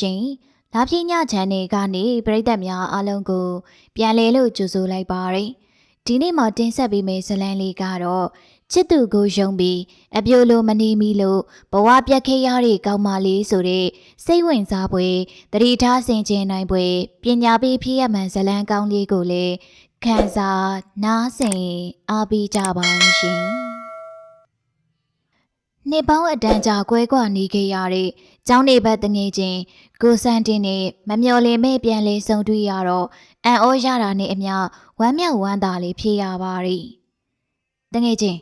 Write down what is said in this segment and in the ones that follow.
ရှင်။လာပြညချန်နေကနေပရိသတ်များအားလုံးကို ပြန်လည်လို့ကြိုဆိုလိုက်ပါရယ်။ဒီနေ့မှတင်ဆက်ပေးမယ့်ဇာတ်လမ်းလေးကတော့ချစ်သူကိုယုံပြီးအပြိုလိုမနေမီလို့ဘဝပြတ်ခဲ့ရတဲ့ကောင်းမလေးဆိုတဲ့စိတ်ဝင်စားပွဲတတိထားဆင်ခြင်နိုင်ပွဲပညာပေးဖြစ်ရမှန်ဇာတ်လမ်းကောင်းလေးကိုလည်းခန်းစားနားဆင်အားပေးကြပါဦးရှင်။ နှစ်ပေါင်းအတန်းကြာကွဲကွာနေခဲ့ရတဲ့ကျောင်းနေဘက်တငယ်ချင်းကိုစန်တင်နဲ့မမျော်လင့်မဲ့ပြန်လဲဆုံတွေ့ရတော့အန်ဩရတာနဲ့အမျှဝမ်းမြောက်ဝမ်းသာလေးဖြစ်ရပါရီတငယ်ချင်း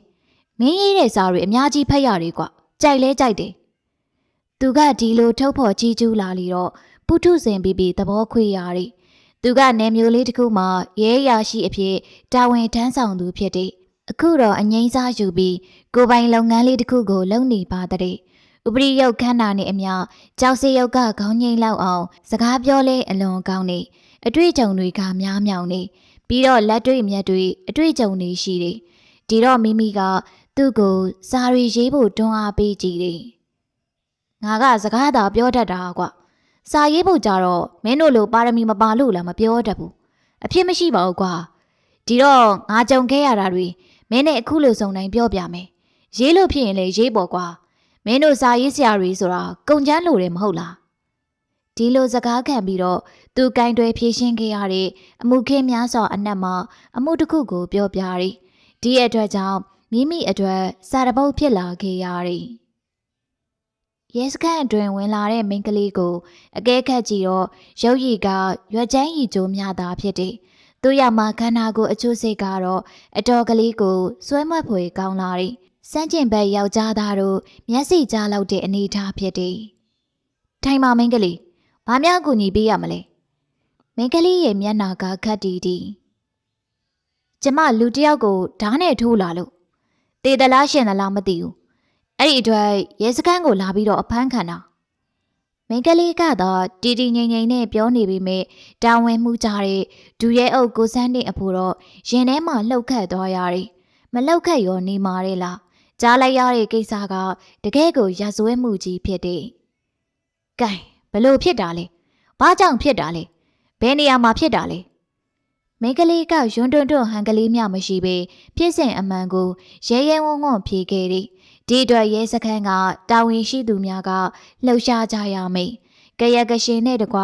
မင်းရေးတဲ့စာတွေအများကြီးဖတ်ရတယ်ကွကြိုက်လဲကြိုက်တယ်သူကဒီလိုထုတ်ဖော်ကြီးကျူးလာလီတော့ပုထုဇဉ်ပြီးပြီးသဘောခွေရရီသူကနေမျိုးလေးတစ်ခုမှရဲရရှိအဖြစ်တာဝန်ထမ်းဆောင်သူဖြစ်တဲ့အခုတော့အငိမ့်စားယူပြီး ကိုယ်ပိုင်လုပ်ငန်းလေးတစ်ခုကိုလုပ်နေပါတဲ့ဥပရိယုတ်ခန္ဓာနဲ့အမျှကြောက်စရုပ်ကခေါင်းငိမ့်လောက်အောင် စကားပြောလဲအလွန်ကောင်းနေအတွေ့အကြုံတွေကများမြောင်နေပြီးတော့လက်တွေ့မြတ်တွေအတွေ့အကြုံတွေရှိတယ်ဒီတော့မိမိကသူ့ကိုစာရီရေးဖို့တွန်းအားပေးကြည့်တယ်ငါကစကားသာပြောတတ်တာကွစာရေးဖို့ကြတော့မင်းတို့လိုပါရမီမပါလို့လားမပြောတတ်ဘူးအဖြစ်မရှိပါဘူးကွာဒီတော့ငါကြုံခဲ့ရတာတွေမင်းနဲ့အခုလိုစုံတိုင်းပြောပြမယ် ရေးလို့ဖြစ်ရင်လေရေးပေါ်ကွာမင်းတို့စာရေးဆရာတွေဆိုတာကုံချမ်းလို့တယ်မဟုတ်လားဒီလိုစကားခံပြီးတော့သူကင်တွယ်ဖြည့်ရှင်းခဲ့ရတဲ့အမှုခင်းများစွာအနက်မှာအမှုတစ်ခုကိုပြောပြရီဒီအတွက်ကြောင့်မိမိအတွက်စာတပုတ်ဖြစ်လာခဲ့ရရီရဲစခန်းအတွင်ဝင်လာတဲ့မိန်းကလေးကိုအကဲခတ်ကြည့်တော့ရုပ်ရည်ကရွက်ချမ်းရည်ကြိုးများသာဖြစ်တယ်သူရမှာခန္ဓာကိုယ်အချို့စိတ်ကတော့အတော်ကလေးကိုစွဲမွက်ဖွယ်ကောင်းလာရီ စမ်းကျင်ဘက်ယောက်ျားသားတို့မျက်စိကြားလောက်တဲ့အနေအထားဖြစ်တယ်။ထိုင်ပါမင်းကလေး။ဘာများကူညီပေးရမလဲ။မင်းကလေးရဲ့မျက်နှာကခတ်တီတီ။ကျမလူတစ်ယောက်ကိုဓားနဲ့ထိုးလာလို့တေသလားရှင်သလားမသိဘူး။အဲ့ဒီအတွက်ရဲစခန်းကိုလာပြီးတော့အဖမ်းခံတာ။မင်းကလေးကတော့တီတီငိမ့်ငိမ့်နဲ့ပြောနေပေမဲ့တာဝန်မှုကြတဲ့ဒူရဲအုပ်ကိုစန်းတဲ့အဖို့တော့ရင်ထဲမှာလှုပ်ခတ်သွားရတယ်။မလှုပ်ခတ်ရောနေမာတဲ့လား။ ကြားလိုက်ရတဲ့ကိစ္စကတကယ်ကိုရဇဝဲမှုကြီးဖြစ်တဲ့။ကဲဘလို့ဖြစ်တာလဲ။ဘာကြောင့်ဖြစ်တာလဲ။ဘယ်နေရာမှာဖြစ်တာလဲ။မိန်းကလေးကယွန်းတွန်းတွန်းဟန်ကလေးမျှမရှိပေဖြစ်စဉ်အမှန်ကိုရဲရဲဝံ့ဝံ့ဖြေခဲ့သည်။ဒီအတွက်ရဲစခန်းကတာဝန်ရှိသူများကလှုပ်ရှားကြရမိ။ကရကရှင်နဲ့တကွ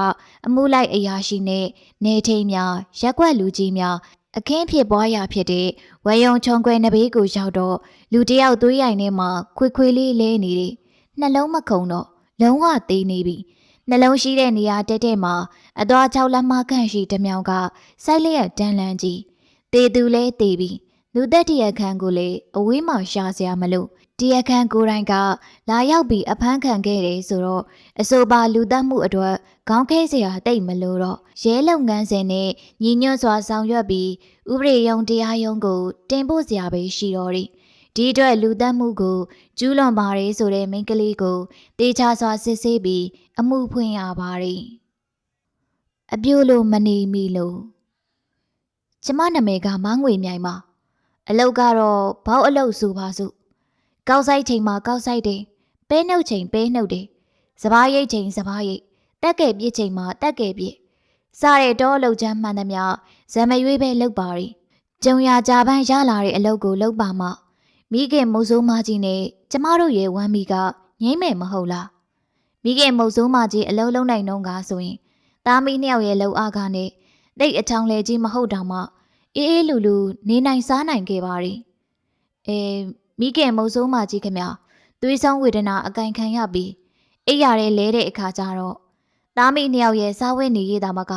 အမှုလိုက်အရာရှိနဲ့နေထိန်များရက်ွက်လူကြီးများအခင်းဖြစ်ပွားရာဖြစ်တဲ့ဝေယုံချုံကွယ်နဘေးကိုရောက်တော့ လူတယောက်သွေးရိုင်ထဲမှာခွေခွေလေးလဲနေတယ်နှလုံးမခုန်တော့လုံးဝသေးနေပြီနှလုံးရှိတဲ့နေရာတက်တက်မှာအသွားချောက်လက်မခန့်ရှိတမြောင်ကစိုက်လျက်တန်လန်းကြီးတေသူလဲတေပြီလူသက်တရခန့်ကိုလေအဝေးမှာရှာစရာမလိုတရခန့်ကိုယ်တိုင်ကလာရောက်ပြီးအဖမ်းခံခဲ့တယ်ဆိုတော့အဆိုပါလူသက်မှုအတွက်ခေါင်းခဲစရာတိတ်မလို့တော့ရဲလုပ်ငန်းစဉ်နဲ့ညီညွတ်စွာဆောင်ရွက်ပြီးဥပဒေယုံတရားယုံကိုတင်ပို့စရာပဲရှိတော့တယ် ဒီအတွက်လူသက်မှုကိုကျူးလွန်ပါတယ်ဆိုတဲ့မိန်းကလေးကိုတေချာစွာစစ်ဆေးပြီးအမှုဖွင့်ရပါတယ်။အပြိုလိုမနေမီလို့ကျမနာမည်ကမငွေမြိုင်ပါအလုတ်ကတော့ဘောက်အလုတ်ဆိုပါစို့ကောက်ဆိုင်ချိန်မှာကောက်ဆိုင်တယ်ပဲနှုတ်ချိန်ပဲနှုတ်တယ်စပားရိတ်ချိန်စပားရိတ်တက်ကဲပြစ်ချိန်မှာတက်ကဲပြစ်စားတဲ့တောအလုတ်ချမ်းမှန်သမျှဇံမရွေးပဲလုတ်ပါရီကျုံရကြပန်းရလာတဲ့အလုတ်ကိုလုတ်ပါမှ မိခင်မုတ်ဆိုးမကြီးနဲ့ကျမတို့ရဲ့ဝမ်းမီကငိမ့်မယ်မဟုတ်လားမိခင်မုတ်ဆိုးမကြီးအလုံးလုံးနိုင်တော့ကဆိုရင်သားမီးနှစ်ယောက်ရဲ့လှုပ်အားကနဲ့တိတ်အချောင်းလေကြီးမဟုတ်တော့မှအေးအေးလူလူနေနိုင်စားနိုင်ခဲ့ပါရီအဲမိခင်မုတ်ဆိုးမကြီးခင်ဗျာသွေးဆောင်ဝေဒနာအကင်ခံရပြီးအိပ်ရတဲ့လဲတဲ့အခါကျတော့သားမီးနှစ်ယောက်ရဲ့စားဝတ်နေရတာမက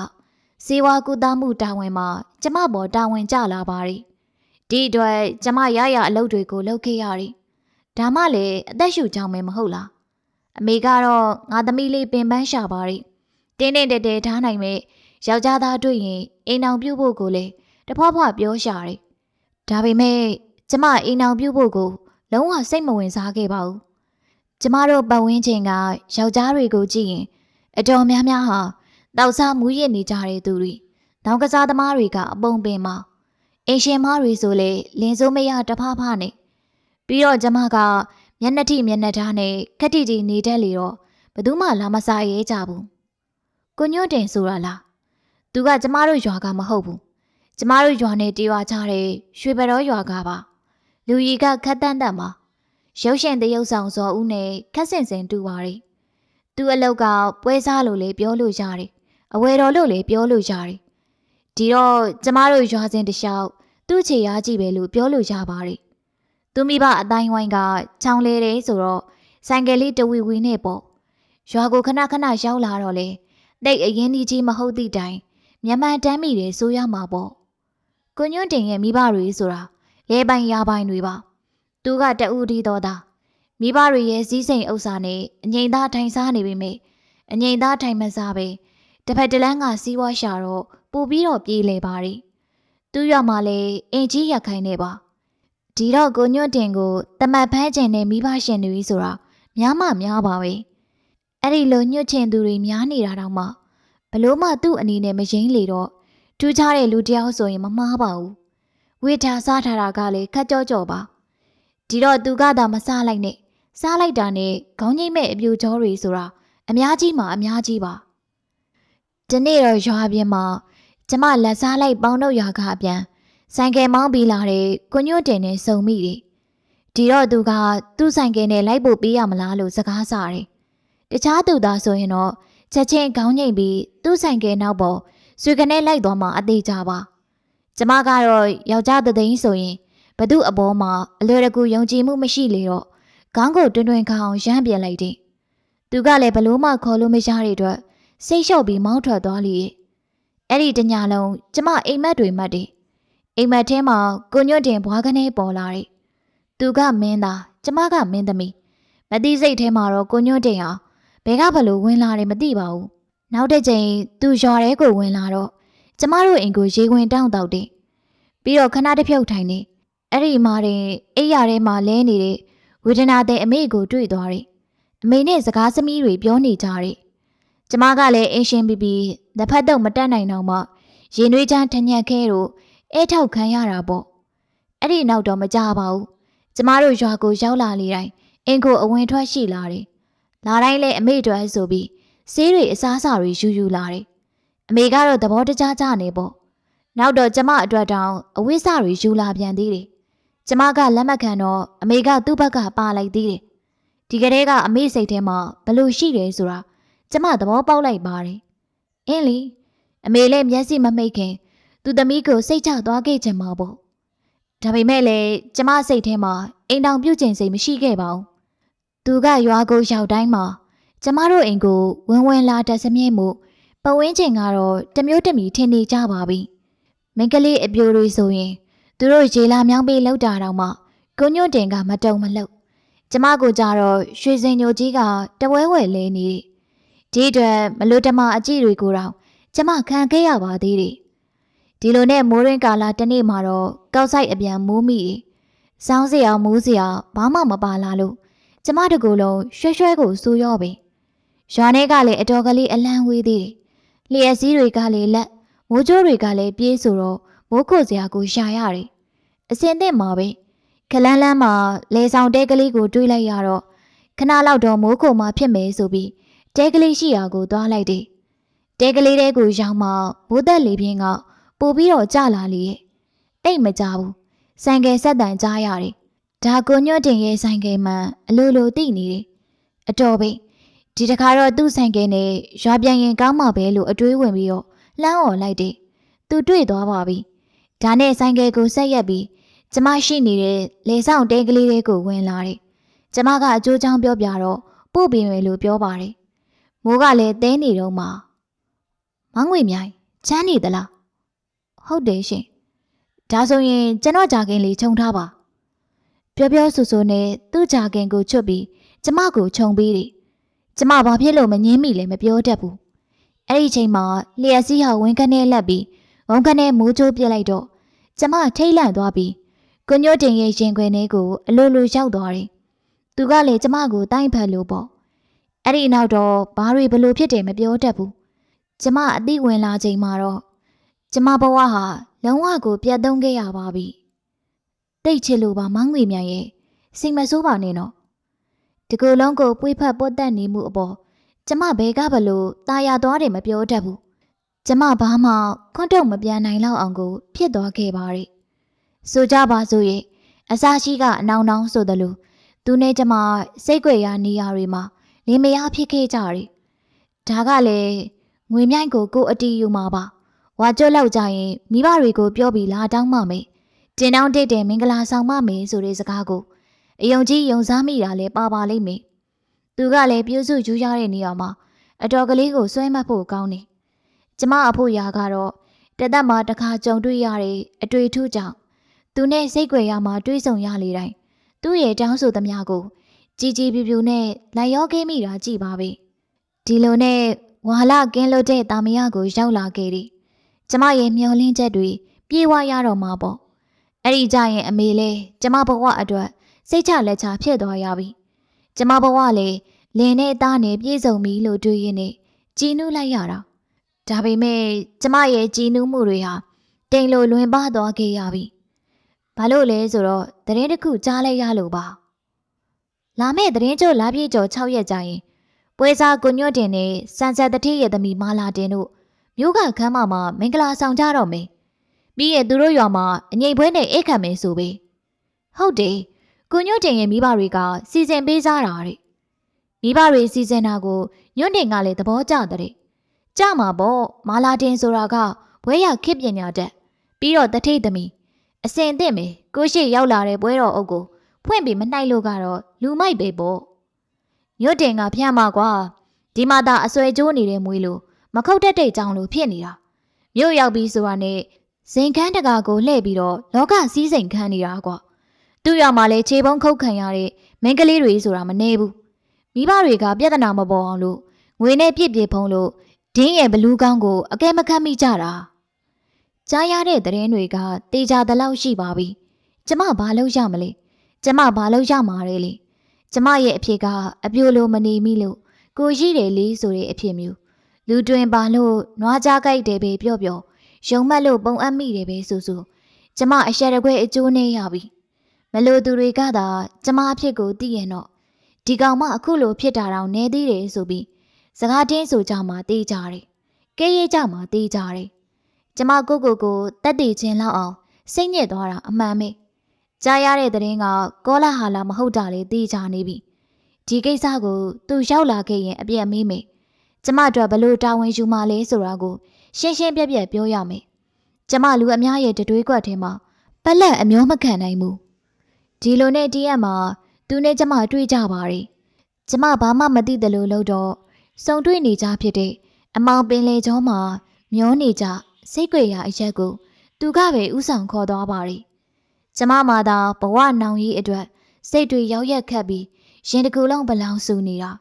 စေဝါကူသားမှုတာဝန်မှာကျမပေါ်တာဝန်ကျလာပါရီ ဒီအတွက်ကျမရရအလုပ်တွေကိုလုပ်ခဲ့ရတယ်။ဒါမှလည်းအသက်ရှူကြောင်ပဲမဟုတ်လား။အမေကတော့ငါသမီးလေးပင်ပန်းရှာပါရီ။တင်းတင်းတဲတဲထားနိုင်မဲ့ယောက်ျားသားတွေ့ရင်အိမ်အောင်ပြုတ်ဖို့ကိုလည်းတဖွားဖွားပြောရှာတယ်။ဒါပေမဲ့ကျမအိမ်အောင်ပြုတ်ဖို့ကို လုံးဝစိတ်မဝင်စားခဲ့ပါဘူး။ကျမတို့ပတ်ဝန်းကျင်ကယောက်ျားတွေကိုကြည့်ရင်အတော်များများဟာတောက်စားမူရစ်နေကြတဲ့သူတွေ။နောင်ကစားသမားတွေကအပုံပင်မှာ အိမ်ရှင်မတွေဆိုလေလင်းစိုးမရတဖဖနဲ့ပြီးတော့ကျမကမျက်နှာထိမျက်နှာထားနဲ့ခက်တီတီနေတတ်လေတော့ဘယ်သူမှလာမစားရဲကြဘူးကိုညွန့်တင်ဆိုတာလားသူကကျမတို့ရွာကမဟုတ်ဘူးကျမတို့ရွာနဲ့တေးရွာကြတဲ့ရွှေဘတော်ရွာကပါလူကြီးကခတ်တန်းတန်းပါရုပ်ရှင်တရုပ်ဆောင်ဇော်ဦးနဲ့ခက်စင်စင်တူပါတယ်သူအလောက်ကပွဲစားလို့လေပြောလို့ရတယ်အဝယ်တော်လို့လေပြောလို့ရတယ် ဒီတော့ကျမတို့ရွာစဉ်တစ်လျှောက်သူ့ချေရားကြည့်ပဲလို့ပြောလို့ရပါတယ်သူမိဘအတိုင်းဝိုင်းကချောင်းလဲတယ်ဆိုတော့ဆိုင်ကယ်လေးတဝီဝီနဲ့ပေါ့ရွာကိုခဏခဏရောက်လာတော့လေတိတ်အရင်ကြီးကြီးမဟုတ်သည့်တိုင်မြန်မာတမ်းမိတယ်ဆိုရမှာပေါ့ကိုညွန့်တင်ရဲ့မိဘတွေဆိုတာလဲပိုင်ရပိုင်တွေပါသူကတအူဒီတော်သားမိဘတွေရဲ့စည်းစိမ်ဥစ္စာနဲ့အငိမ့်သားထိုင်စားနေပြီမေအငိမ့်သားထိုင်မစားပဲတစ်ဖက်တစ်လန်းကစီးပွားရှာတော့ ပူပြီးတော့ပြေးလေပါရီသူ့ရွာမှာလေအင်ကြီးရက်ခိုင်းနေပါဒီတော့ကိုညွန့်တင်ကိုတမတ်ဖန်းကျင်တဲ့မိဘရှင်တွေဆိုတာများမှများပါပဲအဲ့ဒီလိုညွတ်ချင်သူတွေများနေတာတော့မှဘလို့မှသူ့အနေနဲ့မရင်းလေတော့ထူးခြားတဲ့လူတစ်ယောက်ဆိုရင်မမှားပါဘူးဝိထားစားထားတာကလေခက်ကြောကြောပါဒီတော့သူကသာမစားလိုက်နဲ့စားလိုက်တာနဲ့ခေါင်းငိမ့်မဲ့အပြူကြောတွေဆိုတာအများကြီးမှအများကြီးပါဒီနေ့တော့ရွာပြင်မှာ ကျမလက်စားလိုက်ပေါင်းတော့ရွာကအပြန်ဆိုင်ကယ်မောင်းပြီးလာတဲ့ကိုညွတ်တင်နဲ့စုံမိတယ်ဒီတော့သူကသူ့ဆိုင်ကယ်နဲ့လိုက်ဖို့ပေးရမလားလို့စကားစားတယ်တခြားသူသားဆိုရင်တော့ချက်ချင်းခေါင်းငိမ့်ပြီးသူ့ဆိုင်ကယ်နောက်ပေါ်ဆွေကနေလိုက်သွားမှအသေးကြပါကျမကတော့ယောက်ျားသသိန်းဆိုရင်ဘသူအပေါ်မှာအလွယ်တကူယုံကြည်မှုမရှိလေတော့ခေါင်းကိုတွင်တွင်ခအောင်ရမ်းပြလိုက်တယ်သူကလည်းဘလို့မှခေါ်လို့မရတဲ့အတွက်စိတ်လျှော့ပြီးမောင်းထွက်သွားလေ အဲ့ဒီတညာလုံးကျမအိမ်မက်တွေမှတ်တယ်အိမ်မက်ထဲမှာကိုညွတ်တင်ဘွားကနေပေါ်လာတယ်သူကမင်းသားကျမကမင်းသမီးမသိစိတ်ထဲမှာတော့ကိုညွတ်တင်ဟာဘယ်ကဘလို့ဝင်လာတယ်မသိပါဘူးနောက်တစ်ချိန်သူရွာထဲကိုဝင်လာတော့ကျမတို့အိမ်ကိုရေဝင်တောင်းတောက်တယ်ပြီးတော့ခဏတစ်ဖြုတ်ထိုင်နေအဲ့ဒီမှာတင်အိယာထဲမှာလဲနေတဲ့ဝေဒနာတဲ့အမေကိုတွေ့သွားတယ်အမေနဲ့စကားသမီးတွေပြောနေကြတယ် ကျမကလည်းအင်းရှင်းပြီးပြီးလက်ဖက်တော့မတက်နိုင်တော့မှရင်နှွေးချမ်းထညက်ခဲတို့အဲထောက်ခံရတာပေါ့အဲ့ဒီနောက်တော့မကြပါဘူးကျမတို့ရွာကိုရောက်လာလေတိုင်းအင်းကိုအဝင်ထွက်ရှိလာတယ်လာတိုင်းလဲအမေတို့ဆိုပြီးဆေးတွေအစားအစာတွေယူယူလာတယ်။အမေကတော့သဘောတကျကျနေပေါ့။နောက်တော့ကျမအတွက်တောင်အဝိစာတွေယူလာပြန်သေးတယ်။ကျမကလက်မခံတော့အမေကသူ့ဘက်ကပါလိုက်သေးတယ်။ဒီကလေးကအမေစိတ်ထဲမှာဘလို့ရှိတယ်ဆိုတာ ကျမသဘောပေါက်လိုက်ပါတယ်။အင်းလီအမေလည်းမျက်စိမမိတ်ခင် သူသမီးကိုစိတ်ချသွားခဲ့ချင်မှာပေါ့။ဒါပေမဲ့လည်းကျမစိတ်ထဲမှာအိမ်တောင်ပြုတ်ကျင်စိတ်မရှိခဲ့ပါဘူး။သူကရွာကိုရောက်တိုင်းမှာကျမတို့အိမ်ကိုဝင်ဝင်လာတက်စမြဲမှုပဝင်းချိန်ကတော့တမျိုးတမီထင်နေကြပါပြီ။မိန်းကလေးအပြိုတွေဆိုရင်သူတို့ရေလာမြောင်းပေးလောက်တာတော့မှကိုညွန့်တင်ကမတုံမလှုပ်။ကျမကိုကြတော့ရွှေစင်ညိုကြီးကတဝဲဝဲလဲနေတယ်။ ဒီအတွက်မလို့တမအကြည့်တွေကိုတော့ကျမခံခဲ့ရပါသေးတယ်။ဒီလိုနဲ့မိုးရင်းကာလာတနေ့မှာတော့ကောက်ဆိုင်အပြန်မိုးမိတယ်။စောင်းစရာမိုးစရာဘာမှမပါလာလို့ကျမတကူလုံးရွှဲရွှဲကိုစူးရော့ပြီ။ရွာထဲကလည်းအတော်ကလေးအလန်းဝေးသေးတယ်။လျှက်စည်းတွေကလည်းလက်မိုးကြိုးတွေကလည်းပြေးဆိုတော့မိုးခုတ်စရာကိုရှာရတယ်။အစင်သင့်မှာပဲခလန်းလန်းမှာလေဆောင်တဲကလေးကိုတွေးလိုက်ရတော့ခဏလောက်တော့မိုးခုတ်မှဖြစ်မယ်ဆိုပြီး တဲကလေးရှိရာကိုသွားလိုက်တယ်။တဲကလေးတဲကိုရောက်မှမိုးသက်လေပြင်းကပို့ပြီးတော့ကြလာလေရဲ့။အိတ်မကြဘူး။ဆိုင်ကယ်ဆက်တန်ကြားရတယ်။ဒါကိုညွတ်တင်ရဲ့ဆိုင်ကယ်မှအလိုလိုတိနေတယ်။အတော်ပဲ။ဒီတခါတော့သူ့ဆိုင်ကဲနဲ့ရွာပြန်ရင်ကောင်းမှာပဲလို့အတွေးဝင်ပြီးတော့လှမ်းអော်လိုက်တယ်။သူတွေ့သွားပါပြီ။ဒါနဲ့ဆိုင်ကဲကိုဆက်ရက်ပြီးကျမရှိနေတဲ့လေဆောင်တဲကလေးတွေကိုဝင်လာတယ်။ကျမကအကျိုးချောင်းပြောပြတော့ပို့ပြင်ရလို့ပြောပါတယ်။ မိုးကလည်းတဲနေတော့မှမငွေမြိုင်ချမ်းနေသလား။ဟုတ်တယ်ရှင်။ဒါဆိုရင်ကျွန်တော်ဂျာကင်လေးခြုံထားပါ။ပြောပြောဆူဆူနဲ့သူ့ဂျာကင်ကိုချွတ်ပြီးကျမကိုခြုံပြီးတယ်။ကျမဘာဖြစ်လို့မငင်းမိလဲမပြောတတ်ဘူးအဲ့ဒီချိန်မှာလျှက်စီးဟာဝင်းကနေလက်ပြီးဝုန်းကနေမိုးချိုးပြစ်လိုက်တော့ကျမထိတ်လန့်သွားပြီးကိုညိုတင်ရဲ့ရင်ခွင်ထဲကိုအလိုလိုရောက်သွားတယ်သူကလည်းကျမကိုတိုင်းဖက်လို့ပေါ့ အဲ့ဒီနောက်တော့ဘာတွေဘလို့ဖြစ်တယ်မပြောတတ်ဘူးကျမအသိဝင်လာချိန်မှာတော့ကျမဘဝဟာလုံးဝကိုပြတ်သုံးခဲ့ရပါပြီတိတ်ချစ်လို့ပါမောင်းငွေမြန်ရဲ့စိတ်မဆိုးပါနဲ့နော်ဒီကိုယ်လုံးကိုပွေးဖက်ပုတ်တက်နေမှုအပေါ်ကျမဘဲကဘလို့ตาရသွားတယ်မပြောတတ်ဘူးကျမဘာမှခွန့်တုံမပြန်နိုင်လောက်အောင်ကို ဖြစ်သွားခဲ့ပါရဲ့ဆိုကြပါစို့ရဲ့အစာရှိကအနောင်နောင်ဆိုသလိုသူနဲ့ကျမစိတ်ကြွယ်ရာနေရာတွေမှာ လင်မယားဖြစ်ခဲ့ကြတယ်ဒါကလည်းငွေမြိုင်ကိုကိုအတီးယူမှာပါဝါကျွတ်လောက်ကြရင်မိဘတွေကိုပြောပြီးလာတောင်းမှမယ်တင်တောင်းတစ်တယ်မင်္ဂလာဆောင်မှမယ်ဆိုတဲ့စကားကိုအယုံကြီးယုံစားမိတာလည်းပါပါလိမ့်မယ်သူကလည်းပြုစုယူရတဲ့နေရာမှာအတော်ကလေးကိုဆွဲမှတ်ဖို့ကောင်းတယ်ကျမအဖို့ရာကတော့တသက်မှာတစ်ခါကြုံတွေ့ရတဲ့အတွေ့အထူးကြောင့်သူနဲ့စိတ်ကြွယ်ရမှာတွေးဆုံရလေတိုင်းသူ့ရဲ့တောင်းဆိုသမျှကို ကြည်ကြည်ပြူပြူနဲ့လိုက်ရောခဲ့မိတာကြည်ပါပဲဒီလိုနဲ့ဝါလာကင်းလို့တဲ့တာမယကိုရောက်လာခဲ့တယ်ကျမရဲ့မျောလင်းချက်တွေပြေးဝရတော့မှာပေါ့အဲ့ဒီကြရင်အမေလဲကျမဘဝအတွက်စိတ်ချလက်ချဖြစ်သွားရပြီကျမဘဝလည်းလင်းနဲ့သားနဲ့ပြေဆုံးပြီလို့တွေးရင်းနဲ့ကြည်နူးလိုက်ရတာဒါပေမဲ့ကျမရဲ့ကြည်နူးမှုတွေဟာတိမ်လိုလွင်ပါသွားခဲ့ရပြီဘာလို့လဲဆိုတော့သတင်းတစ်ခုကြားလိုက်ရလို့ပါ လာမယ့်သတင်းကြိုလာပြေကျော်6ရက်ကြာရင်ပွဲစားကိုညွတ်တင်နဲ့စံဆက်တတိရဲ့သမီးမာလာတင်တို့မြို့ကခမ်းမမှာမင်္ဂလာဆောင်ကြတော့မယ်ပြီးရင်သူတို့ရွာမှာအငိမ့်ပွဲနဲ့အိတ်ခံမယ်ဆိုပေဟုတ်တယ်ကိုညွတ်တင်ရဲ့မိဘတွေကစီစဉ်ပေးကြတာတဲ့မိဘတွေစီစဉ်တာကိုညွတ်တင်ကလည်းသဘောကျတဲ့ကြမှာပေါ့မာလာတင်ဆိုတာကဘွဲရခစ်ပညာတက်ပြီးတော့တထိတ်သမီးအစင်အသင့်မယ်ကိုရှိရောက်လာတဲ့ပွဲတော်အုပ်ကို ဖွင့်ပြီးမနှိုက်လို့ကတော့လူမိုက်ပဲပေါ့ညွတ်တင်ကဖျက်မှာကွာဒီမှာသာအစွဲကျိုးနေတဲ့မွေးလို့မခုတ်တက်တဲ့ကြောင်လို့ဖြစ်နေတာမြို့ရောက်ပြီးဆိုတာနဲ့ဇင်ခန်းတကာကိုလှည့်ပြီးတော့လောကစည်းစိမ်ခန်းနေတာကွာသူ့ရွာမှာလည်းခြေပုံးခုတ်ခံရတဲ့မင်းကလေးတွေဆိုတာမနေဘူးမိဘတွေကပြဿနာမပေါ်အောင်လို့ငွေနဲ့ပြစ်ပြစ်ဖုံးလို့ဒင်းရဲ့ဘလူးကောင်းကိုအကဲမခတ်မိကြတာကြားရတဲ့သတင်းတွေကတေချာတလောက်ရှိပါပြီကျမဘာလုပ်ရမလဲ ကျမဘာလုပ်ရမှာလဲလေကျမရဲ့အဖြစ်ကအပြိုလိုမနေမိလို့ကိုရှိတယ်လေဆိုတဲ့အဖြစ်မျိုးလူတွင်ပါလို့နွားကြားကြိုက်တယ်ပဲပြောပြောရုံမက်လို့ပုံအပ်မိတယ်ပဲဆိုဆိုကျမအရှက်တကွဲအကျိုးနဲ့ရပြီမလို့သူတွေကသာကျမအဖြစ်ကိုသိရင်တော့ဒီကောင်မအခုလိုဖြစ်တာတော့နေသေးတယ်ဆိုပြီးစကားတင်းဆိုကြမှာတေးကြတယ်ကဲရဲကြမှာတေးကြတယ်ကျမကိုကိုကိုတက်တည်ခြင်းလောက်အောင်စိတ်ညစ်သွားတာအမှန်ပဲ ကြားရတဲ့သတင်းကကောလာဟာလာမဟုတ်တာလေသိကြနေပြီဒီကိစ္စကိုသူရောက်လာခဲ့ရင်အပြည့်အမေးမေကျမတို့ဘလို့တာဝန်ယူမှလဲဆိုတာကိုရှင်းရှင်းပြပြပြောရမယ်ကျမလူအများရဲ့တတွေးကွက်ထဲမှာပလက်အမျိုးမခံနိုင်ဘူးဒီလိုနဲ့တရက်မှာသူနဲ့ကျမတွေ့ကြပါတယ်ကျမဘာမှမသိတယ်လို့လို့တော့စုံတွေ့နေကြဖြစ်တဲ့အမောင်ပင်လေကျောမှာမျောနေကြစိတ်ကြွယ်ရာအရက်ကိုသူကပဲဥဆောင်ခေါ်သွားပါတယ် ကျမမှသာဘဝနောင်ကြီးအတွက်စိတ်တွေရောက်ရက်ခတ်ပြီးရင်တကူလုံးဘလောင်ဆူနေတာ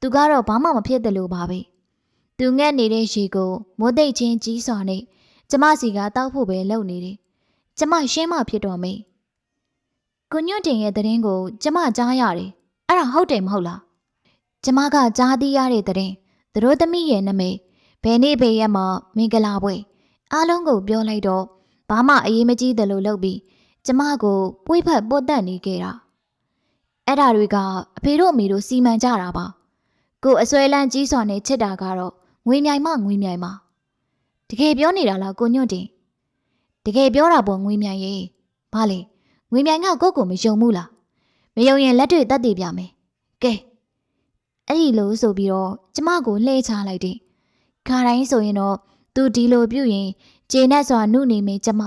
သူကတော့ဘာမှမဖြစ်တယ်လို့ပါပဲသူငက်နေတဲ့ရေကိုမိုးသိပ်ချင်းကြီးစွာနဲ့ကျမစီကတောက်ဖို့ပဲလုပ်နေတယ်ကျမရှင်းမဖြစ်တော့မေးကိုညွန့်တင်ရဲ့သတင်းကို ကျမကြားရတယ်အဲ့ဒါဟုတ်တယ်မဟုတ်လားကျမကကြားသိရတဲ့သတင်းသူတို့သမီးရဲ့နမိတ်ဘယ်နေ့ဘယ်ရက်မှာမင်္ဂလာပွဲအားလုံးကိုပြောလိုက်တော့ဘာမှအရေးမကြီးတယ်လို့လုပ်ပြီး ကျမကိုပွေးဖက်ပုတ်တက်နေခဲ့တာအဲ့ဒါတွေကအဖေတို့အမေတို့စီမံကြတာပါကိုအစွဲလန်းကြီးစွာနဲ့ချစ်တာကတော့ငွေမြိုင်မငွေမြိုင်မတကယ်ပြောနေတာလားကိုညွန့်တင်တကယ်ပြောတာပေါ့ငွေမြိုင်ရေဘာလဲငွေမြိုင်ကကိုကိုမယုံဘူးလားမယုံရင်လက်တွေတက်တည်ပြမယ်ကဲအဲ့ဒီလိုဆိုပြီးတော့ကျမကိုလှည့်ချလိုက်တယ်ခါတိုင်းဆိုရင်တော့သူဒီလိုပြုရင်ကျေနပ်စွာနှုတ်နေမယ်ကျမ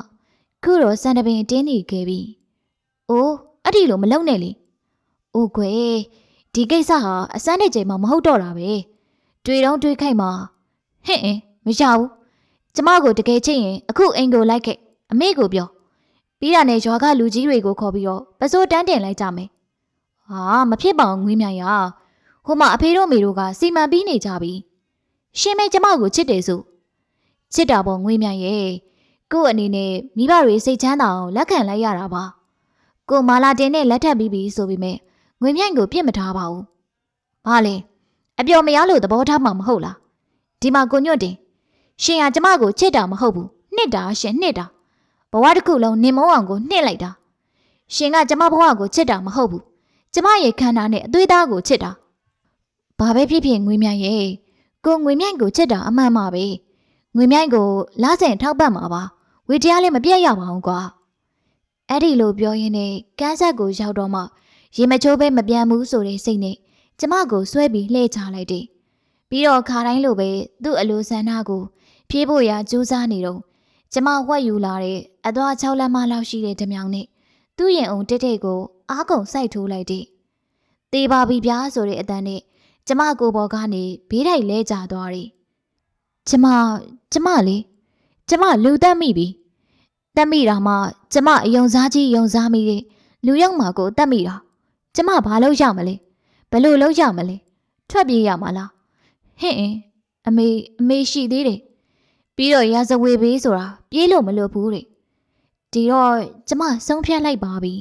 ခုတော့စံတပင်တင်းနေခဲ့ပြီ။အိုးအဲ့ဒီလိုမလုံနဲ့လေ။အိုးခွေဒီကိစ္စဟာအစမ်းတဲ့ချိန်မှာမဟုတ်တော့တာပဲ။တွေ့တော့တွေ့ခိုက်မှာဟင့်အင်းမရဘူး။ကျမကိုတကယ်ချစ်ရင်အခုအိမ်ကိုလိုက်ခဲ့အမေကိုပြော။ပြီးတာနဲ့ရွာကလူကြီးတွေကိုခေါ်ပြီးတော့ပစိုးတန်းတင်လိုက်ကြမယ်။ဟာမဖြစ်ပါဘူးငွေမြိုင်ရ။ဟိုမှာအဖေတို့အမေတို့ကစီမံပြီးနေကြပြီ။ရှင်မဲကျမကိုချစ်တယ်ဆိုချစ်တာပေါ့ငွေမြိုင်ရဲ့ ကို့အနေနဲ့မိဘတွေစိတ်ချမ်းသာအောင်လက်ခံလိုက်ရတာပါကိုမာလာတင်နဲ့လက်ထပ်ပြီးပြီဆိုပေမဲ့ငွေမြိုင်ကိုပြစ်မထားပါဘူးဘာလဲအပျော်မရလို့သဘောထားမှာမဟုတ်လားဒီမှာကိုညွတ်တင်ရှင်ဟာကျမကိုချစ်တာမဟုတ်ဘူးနှစ်တာရှင်နှစ်တာဘဝတစ်ခုလုံးနင်မောအောင်ကိုနှစ်လိုက်တာရှင်ကကျမဘဝကိုချစ်တာမဟုတ်ဘူးကျမရဲ့ခန္ဓာနဲ့အသွေးသားကိုချစ်တာဘာပဲဖြစ်ဖြစ်ငွေမြိုင်ရဲ့ကိုငွေမြိုင်ကိုချစ်တာအမှန်ပါပဲငွေမြိုင်ကိုလာဆင်ထောက်ပတ်မှာပါ ဝေတရားလည်းမပြတ်ရပါဘူးကွာအဲ့ဒီလိုပြောရင်းနဲ့ကန်းဆက်ကိုရောက်တော့မှရေမချိုးပဲမပြန်ဘူးဆိုတဲ့စိတ်နဲ့ကျမကိုဆွဲပြီးလှည့်ချလိုက်တယ်ပြီးတော့ခါတိုင်းလိုပဲသူ့အလိုဆန္ဒကိုဖြေးဖို့ရာကြိုးစားနေတော့ကျမဝှက်ယူလာတဲ့အသွား6လက်မလောက်ရှိတဲ့ဓမြောင်နဲ့သူ့ရင်အောင်တက်တက်ကိုအားကုန်စိုက်ထိုးလိုက်တယ်တေးပါပြီဗျာဆိုတဲ့အတန်းနဲ့ကျမကိုဘော်ကနေဘေးထိုက်လဲကျသွားတယ်။ကျမကျမလေ ကျမလူတက်မိပြီ။တက်မိတာမှကျမအယုံစားကြီးယုံစားမိတဲ့လူရောက်မှာကိုတက်မိတာ။ကျမဘာလုပ်ရမလဲ။ဘယ်လိုလုပ်ရမလဲ။ထွက်ပြေးရမှာလား။ဟင့်အင်းအမေအမေရှိသေးတယ်။ပြီးတော့ရာဇဝေဘေးဆိုတာပြေးလို့မလွတ်ဘူးတဲ့။ဒီတော့ကျမဆုံးဖြတ်လိုက်ပါပြီ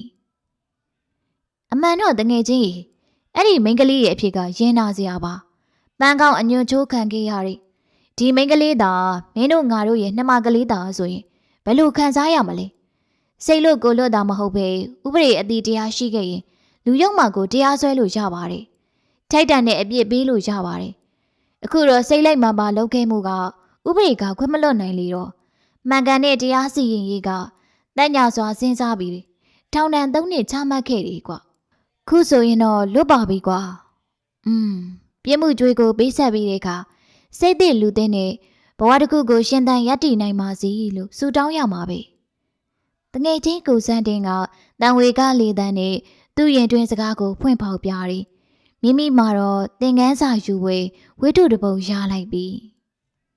။အမှန်တော့တငယ်ချင်းကြီးအဲ့ဒီမိန်းကလေးရဲ့အဖြစ်ကရင်နာစရာပါ။ပန်းကောင်းအညွန့်ချိုးခံခဲ့ရတဲ့ ဒီမိန်းကလေးသာမင်းတို့ငါတို့ရဲ့နှမကလေးသာဆိုရင်ဘယ်လိုခံစားရမလဲ။စိတ်လို့ကိုလွတ်တာမဟုတ်ပဲဥပဒေအတိတရားရှိခဲ့ရင်လူယုံမာကိုတရားစွဲလို့ရပါတယ်။ထိုက်တန်တဲ့အပြစ်ပေးလို့ရပါတယ်။အခုတော့စိတ်လိုက်မှပါလုပ်ခဲ့မှုကဥပဒေကခွင့်မလွတ်နိုင်လေတော့မှန်ကန်တဲ့တရားစီရင်ရေးကတညစွာစဉ်းစားပြီးထောင်ဒဏ်၃နှစ်ချမှတ်ခဲ့တယ်ကွ။ခုဆိုရင်တော့လွတ်ပါပြီကွာ။อืมပြစ်မှုကြွေးကိုပေးဆက်ပြီးတဲ့အခါ စိတ်သစ်လူသစ်နဲ့ဘဝတစ်ခုကိုရှင်သန်ရပ်တည်နိုင်ပါစေလို့ဆုတောင်းရမှာပဲ။တငယ်ချင်းကိုစန်းတင်ကတန်ဝေကလေတန်းနဲ့သူ့ရင်တွင်စကားကိုဖွင့်ဖောက်ပြတယ်။မိမိမှာတော့သင်ကန်းစာယူဝေဝိတုတပုံရလိုက်ပြီ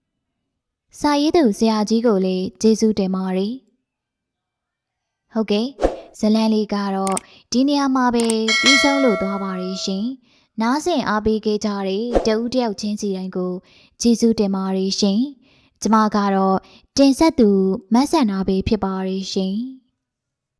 ။စာရေးသူဆရာကြီးကိုလည်းကျေးဇူးတင်ပါတယ်။ဟုတ်ကဲ့ဇလန်လေးကတော့ဒီနေရာမှာပဲပြီးဆုံးလို့သွားပါရရှင်။ နားဆင်အားပေးခဲ့ကြတဲ့တဦးတယောက်ချင်းစီတိုင်းကိုကျေးဇူးတင်ပါတယ်ရှင်။ကျမကတော့တင်ဆက်သူမတ်ဆန်နာပဲဖြစ်ပါရရှင်။